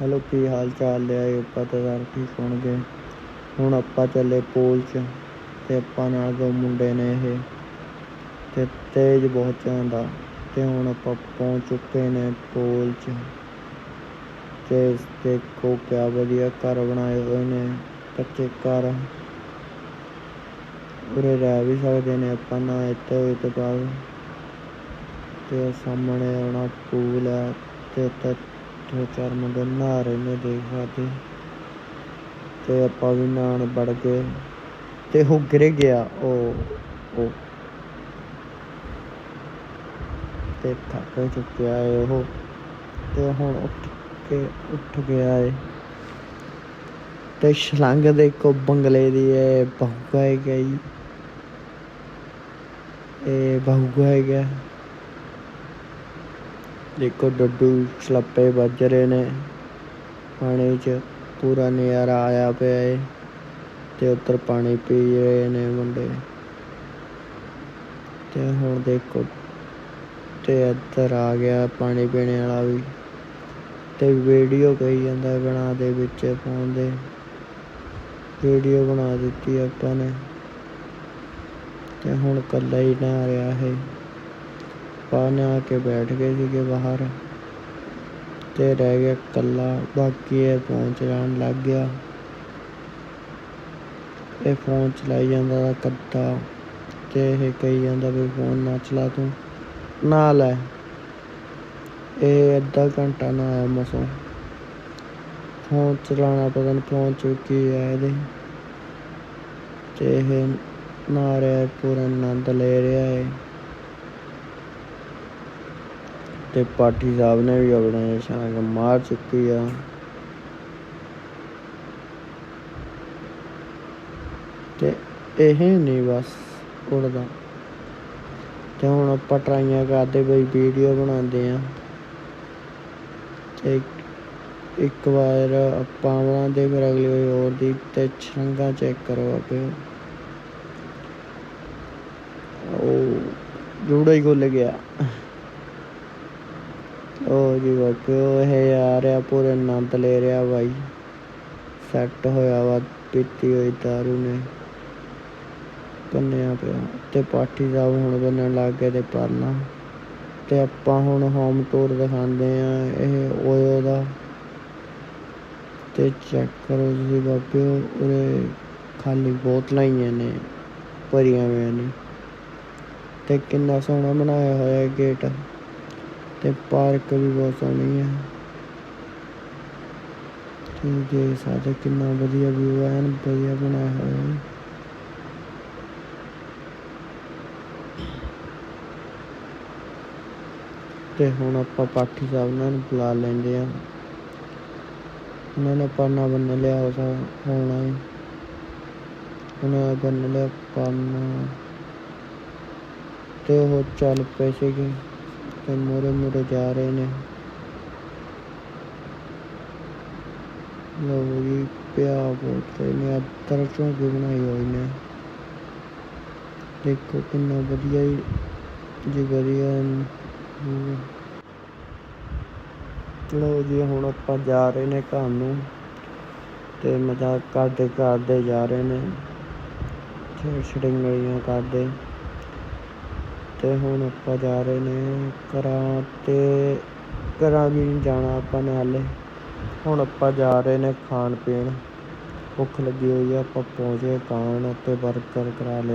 Hello, ਕੀ ਹਾਲ ਚਾਲ ਹੈ ਆਪਾਂ ਤਾਂ ਯਾਰ ਸੁਣ ਗਏ ਹੁਣ ਆਪਾਂ ਚੱਲੇ ਪੋਲ 'ਚ ਤੇ ਆਪਾਂ ਨਾਲ ਦੋ ਮੁੰਡੇ ਨੇ ਇਹ ਤੇ ਤੇਜ਼ ਬਹੁਤ ਚਾਹੁੰਦਾ ਤੇ ਹੁਣ ਆਪਾਂ ਪਹੁੰਚ ਚੁੱਕੇ ਨੇ ਪੋਲ 'ਚ ਤੇ ਦੇਖੋ ਕਿਆ ਵਧੀਆ ਘਰ ਬਣਾਏ ਹੋਏ ਨੇ, ਕੱਚੇ ਘਰ। ਉਰੇ ਰਹਿ ਵੀ ਸਕਦੇ ਨੇ ਆਪਾਂ ਨਾ ਇੱਥੇ ਹੋਏ ਤੇ ਬਾਅਦ ਤੇ ਸਾਹਮਣੇ ਆਉਣਾ ਪੂਲ ਹੈ ਤੇ ਉੱਤੇ ਦੋ ਚਾਰ ਮੁੰਡੇ ਨਹਾ ਰਹੇ ਨੇ ਦੇਖ ਸਕਦੇ ਤੇ ਆਪਾਂ ਵੀ ਨਹਾਉਣ ਵੜ ਗਏ ਤੇ ਉਹ ਗਿਰ ਗਿਆ ਉਹ ਉਹ। ਤੇ ਥੱਕ ਚੁੱਕਿਆ ਹੈ ਉਹ ਤੇ ਹੁਣ ਉੱਠ ਕੇ ਉੱਠ ਗਿਆ ਹੈ ਤੇ ਛਲੰਗ ਦੇ ਦੇਖੋ ਬੰਗਲੇ ਦੀ ਹੈ ਬਹੁਗਾ ਹੈ ਗਈ। ਇਹ ਬਹੁਗਾ ਹੈਗਾ ਦੇਖੋ ਡੱਡੂ ਛਲੱਪੇ ਵੱਜ ਰਹੇ ਨੇ। ਪਾਣੀ 'ਚ ਪੂਰਾ ਨਜ਼ਾਰਾ ਆਇਆ ਪਿਆ ਏ ਤੇ ਉੱਤਰ ਪਾਣੀ ਪੀ ਰਹੇ ਨੇ ਮੁੰਡੇ। ਤੇ ਹੁਣ ਦੇਖੋ ਤੇ ਇੱਧਰ ਆ ਗਿਆ ਪਾਣੀ ਪੀਣੇ ਵਾਲਾ ਵੀ। ਤੇ ਵੀਡੀਓ ਕਹੀ ਜਾਂਦਾ ਬਣਾ ਦੇ ਵਿੱਚ ਫੋਨ ਦੇ। ਵੀਡੀਓ ਬਣਾ ਦਿੱਤੀ ਆਪਾਂ ਨੇ। ਤੇ ਹੁਣ ਕੱਲਾ ਹੀ ਨਹਾ ਰਿਹਾ ਹੈ ਪਾਣੀ ਆ ਕੇ ਬੈਠ ਗਏ ਸੀਗੇ ਬਾਹਰ ਤੇ ਰਹਿ ਗਿਆ ਕੱਲਾ ਬਾਕੀ ਇਹ ਫੋਨ ਚਲਾਉਣ ਲੱਗ ਗਿਆ। ਇਹ ਫੋਨ ਚਲਾਈ ਜਾਂਦਾ ਕੱਦਾ ਤੇ ਇਹ ਕਹੀ ਜਾਂਦਾ ਵੀ ਫੋਨ ਨਾ ਚਲਾ ਤੂੰ। ਨਾ ਲੈ। ਇਹ ਅੱਧਾ ਘੰਟਾ ਨਾ ਆਇਆ ਮਸੋਂ। ਫੋਨ ਚਲਾਉਣਾ ਪਤਾ ਨਹੀਂ ਫੋਨ ਚੁੱਕੀ ਹੈ ਇਹਦੇ। ਤੇ ਇਹ ਨਾ ਰਿਹਾ, ਪੂਰਾ ਆਨੰਦ ਲੈ ਰਿਹਾ ਹੈ ਤੇ ਪਾਠੀ ਸਾਹਿਬ ਨੇ ਵੀ ਆਪਣੇ ਮਾਰ ਚੁੱਕੀ ਆ। ਤੇ ਇਹ ਨਹੀਂ ਬਸ ਉੜਦਾ। ਤੇ ਹੁਣ ਆਪਾਂ ਟਰਾਈਆਂ ਕਰਦੇ ਬਈ ਵੀਡੀਓ ਬਣਾਉਂਦੇ ਆ। ਤੇ ਇੱਕ ਵਾਰ ਆਪਾਂ ਬਣਾਉਂਦੇ ਫਿਰ ਅਗਲੀ ਵਾਰ ਹੋਰ ਦੀ ਤੇ ਛੰਗਾ ਚੈੱਕ ਕਰੋ ਆਪੇ। ਉਹ ਜੂੜਾ ਹੀ ਖੁੱਲ ਗਿਆ। ਉਹ ਜੀ ਵਾਕਿਓ ਇਹ ਆ ਰਿਹਾ, ਪੂਰੇ ਆਨੰਦ ਲੈ ਰਿਹਾ ਬਾਈ। ਸੈੱਟ ਹੋਇਆ ਵਾ, ਪੀਤੀ ਹੋਈ ਦਾਰੂ ਨੇ। ਬੰਨਿਆ ਪਿਆ। ਤੇ ਪਾਠੀ ਸਾਹਿਬ ਹੁਣ ਬੰਨਣ ਲੱਗ ਗਏ ਤੇ ਪਰਨਾ। ਤੇ ਆਪਾਂ ਹੁਣ ਹੋਮ ਟੂਰ ਦਿਖਾਉਂਦੇ ਆ, ਇਹ ਓਯੋ ਦਾ। ਤੇ ਚੈੱਕ ਕਰੋ ਜੀ ਬਾਬਿਓ ਉਰੇ ਖਾਲੀ ਬੋਤਲਾਂ ਹੀ ਨੇ, ਭਰੀਆਂ ਹੋਈਆਂ ਨੇ। ਤੇ ਕਿੰਨਾ ਸੋਹਣਾ ਬਣਾਇਆ ਹੋਇਆ ਗੇਟ ਤੇ ਪਾਰਕ ਵੀ ਬਹੁਤ ਸੋਹਣੀ ਹੈ। ਤੇ ਦੇਖ ਸਕਦੇ ਕਿੰਨਾ ਵਧੀਆ ਵਿਊ ਹੈ, ਐਨ ਵਧੀਆ ਬਣਾਇਆ ਹੋਇਆ ਹੈ। ਤੇ ਹੁਣ ਆਪਾਂ ਪਾਠੀ ਸਾਹਿਬ ਨਾਲ ਨੂੰ ਬੁਲਾ ਲੈਂਦੇ ਆ ਉਹਨਾਂ ਨੇ ਪਰਨਾ ਬੰਨ ਲਿਆ ਹੋ ਹੋਣਾ ਹੈ। ਉਹਨਾਂ ਨੇ ਬੰਨ ਲਿਆ ਪਰਨਾ ਤੇ ਉਹ ਚੱਲ ਪਏ ਸੀਗੇ। ਤੇ ਮੂਰੇ ਮੂਰੇ ਜਾ ਰਹੇ ਨੇ। ਲੋ ਜੀ, ਪਿਆ ਬਹੁਤ ਨੇ ਅੱਧਰ ਝੋਂਕੇ ਬਣਾਈ ਹੋਈ ਨੇ। ਦੇਖੋ ਕਿੰਨਾ ਵਧੀਆ ਹੀ ਲੋ ਜੀ, ਹੁਣ ਆਪਾਂ ਜਾ ਰਹੇ ਨੇ ਘਰ ਨੂੰ ਤੇ ਮਜ਼ਾਕ ਕਰਦੇ ਕਰਦੇ ਜਾ ਰਹੇ ਨੇ। ਛੇੜ ਛੜਿੰਗਲੀਆਂ ਕਰਦੇ। ਤੇ ਹੁਣ ਆਪਾਂ ਜਾ ਰਹੇ ਨੇ ਘਰਾਂ ਤੇ, ਘਰਾਂ ਵੀ ਨਹੀਂ ਜਾਣਾ ਆਪਾਂ ਨੇ ਹਾਲੇ। ਹੁਣ ਆਪਾਂ ਜਾ ਰਹੇ ਨੇ ਖਾਣ ਪੀਣ। ਭੁੱਖ ਲੱਗੀ ਹੋਈ ਆ, ਆਪਾਂ ਪਹੁੰਚੇ ਗਏ, ਖਾਣ ਤੇ ਬਰਗਰ ਕਰਾ ਲਏ।